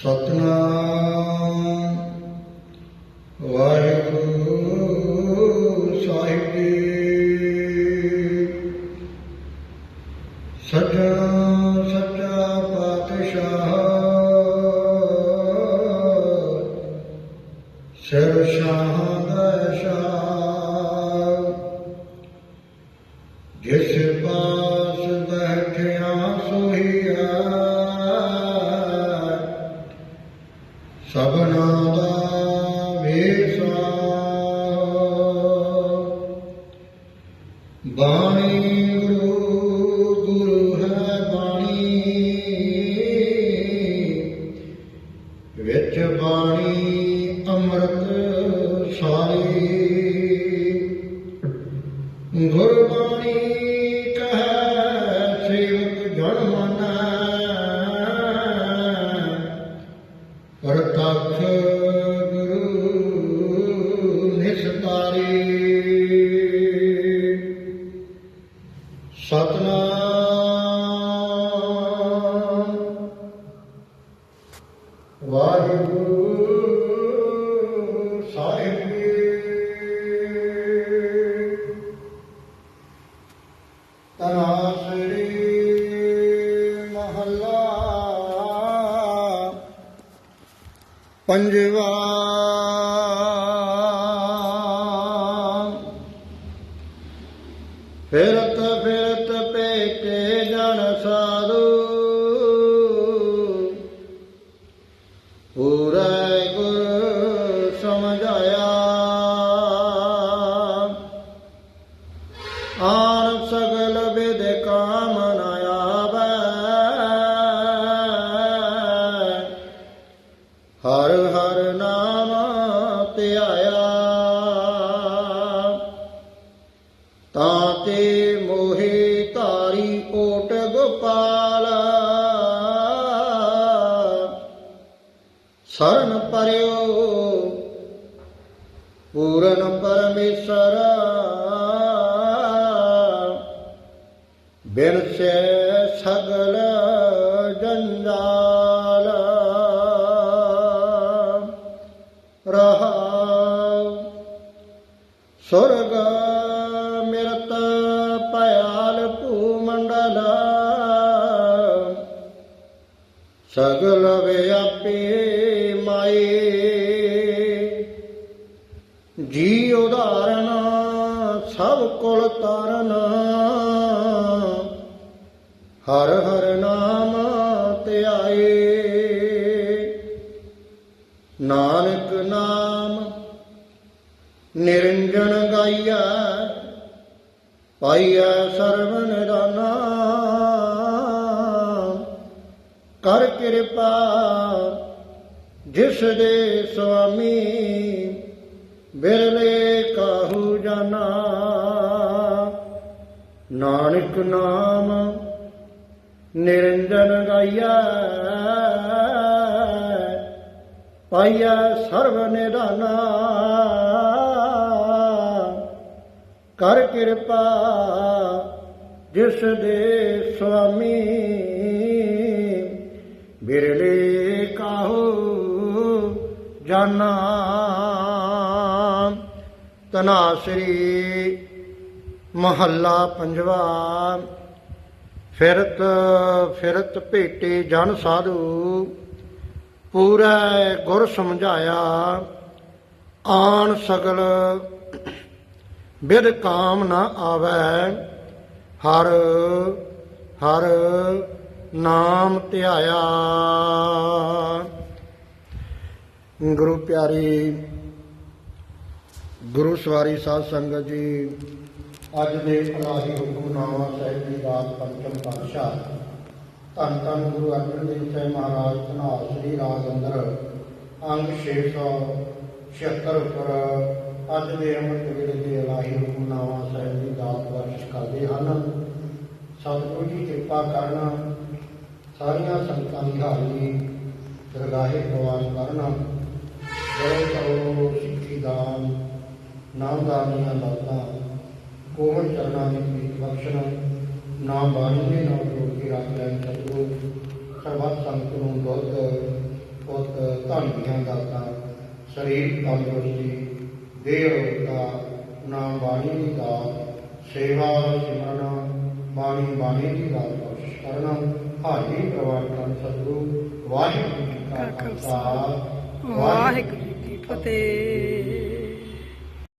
ਸਤਨਾਮ। ਵਾਹਿਗੁਰੂ ਸਾਹਿਬ ਜੀ। ਸੱਜਣ ਸੱਚਾ ਪਾਤਸ਼ਾਹ। ਸਿਰ ਸ਼ਾਹ ਦਾ ਸ਼ਾਹ। ਸਭਨਾ ਦਾ ਵੇਸਾ ਬਾਣੀ ਗੁਰੂ ਗੁਰੂ ਹੈ ਬਾਣੀ। ਵਿੱਚ ਬਾਣੀ ਅੰਮ੍ਰਿਤ ਸਾਰੀ ਪ੍ਰਤੱਖ ਗੁਰੂ ਨਿਸਤਾਰੀ ਸਤਨਾਮ ਪੰਜਵਾ ਹਰ ਹਰ ਨਾਮ ਧਿਆਇਆ। ਤਾਂ ਤੇ ਮੋਹਿ ਧਾਰੀ ਕੋਟ ਗੋਪਾਲ। ਸਰਨ ਪਰਿਓ, ਪੂਰਨ ਪਰਮੇਸ਼ਰ। ਬਿਨ ਸੇ ਸਗਲ ਵਿਆਪੀ ਮਾਈ ਜੀ ਉਦਾਹਰਨ ਸਭ ਕੁਲ ਤਾਰਨ। ਹਰ ਹਰ ਨਾਮ ਧਿਆਏ ਨਾਨਕ ਨਾਮ ਨਿਰੰਜਨ ਗਾਈਐ, ਪਾਈਐ ਸਰਵਨ ਦਾਨਾ ਕਰ ਕਿਰਪਾ, ਜਿਸ ਦੇ ਸੁਆਮੀ ਬਿਰਲੇ ਕਾਹੂ ਜਾਣਾ ਨਾਨਕ ਨਾਮ ਨਿਰੰਜਨ ਗਾਈਐ, ਪਾਈਐ ਸਰਵ ਨਿਧਾਨਾ ਕਰ ਕਿਰਪਾ, ਜਿਸ ਦੇ ਸੁਆਮੀ ਬਿਰਲੇ ਕਾਹੂ ਜਾਨਾ? ਤਨਾਸਰੀ ਮਹੱਲਾ ਪੰਜਵਾ। ਫਿਰਤ ਫਿਰਤ ਭੇਟੇ ਜਨ ਸਾਧੂ, ਪੂਰਾ ਗੁਰ ਸਮਝਾਇਆ। ਆਣ ਸਗਲ ਬਿਦ ਕਾਮ ਨਾ ਆਵੈ। ਹਰ ਹਰ ਨਾਮ ਧਿਆਇਆ। ਗੁਰੂ ਪਿਆਰੀ, ਗੁਰੂ ਸਵਾਰੀ ਸਾਧ ਸੰਗਤ ਜੀ, ਅੱਜ ਦੇ ਇਲਾਹੀ ਹੁਕਮਨਾਮਾ ਸਾਹਿਬ ਦੀ ਰਾਤ ਪੰਚਮ ਪਾਤਸ਼ਾਹ, ਧੰਨ ਧੰਨ ਗੁਰੂ ਅਰਜਨ ਦੇਵ ਸਾਹਿਬ ਮਹਾਰਾਜ ਧਨਾਰ ਸ੍ਰੀ ਰਾਗ ਅੰਦਰ। ਅੰਗ 676 ਉੱਪਰ ਅੱਜ ਦੇ ਅੰਮ੍ਰਿਤ ਵੇਲੇ ਦੇ ਇਲਾਹੀ ਹੁਕਮਨਾਮਾ ਸਾਹਿਬ ਦੀ ਦਾਤ ਬਖਸ਼ ਕਰਦੇ ਹਨ। ਸਤਿਗੁਰੂ ਜੀ ਕਿਰਪਾ ਕਰਨ ਸਾਰੀਆਂ ਸੰਗਤਾਂ ਦੀ ਹਾਜ਼ਰੀ ਦਰਗਾਹੇ ਪ੍ਰਵਾਨ ਕਰਨ। ਬੜੇ ਕਰੋ ਸਿੱਖੀ ਦਾਨ ਨਾਮ ਦਾਨੀਆਂ ਦਾਤਾਂ ਕੋਹਣ ਚਰਨਾਂ ਦੀ ਪ੍ਰੀਤ ਬਖਸ਼ਣ, ਨਾਮ ਬਾਣੀ ਦੇ ਨਾਮ ਜੋੜ ਕੇ ਰੱਖ ਲੈਣ ਸਤਿਗੁਰੂ, ਸਰਬੱਤ ਸੰਗਤ ਨੂੰ ਦੁੱਧ ਧਨ ਦੀਆਂ ਦਾਤਾਂ, ਸਰੀਰ ਤੰਦਰੁਸਤੀ, ਦੇਹ ਰੋਗਤਾ, ਨਾਮ ਬਾਣੀ ਦੀ ਦਾਤ, ਸੇਵਾ ਸਿਮਰਨ ਬਾਣੀ ਬਾਣੀ ਦੀ ਦਾਤ ਬਖਸ਼ ਕਰਨਾ ਹਾਜ਼ਰੀ ਪ੍ਰਵਾਨ ਕਰਨ ਸਤਿਗੁਰੂ। ਵਾਹਿਗੁਰੂ ਜੀ ਕਾ ਖਾਲਸਾ। ਵਾਹਿਗੁਰੂ ਜੀ ਕੀ ਫਤਿਹ।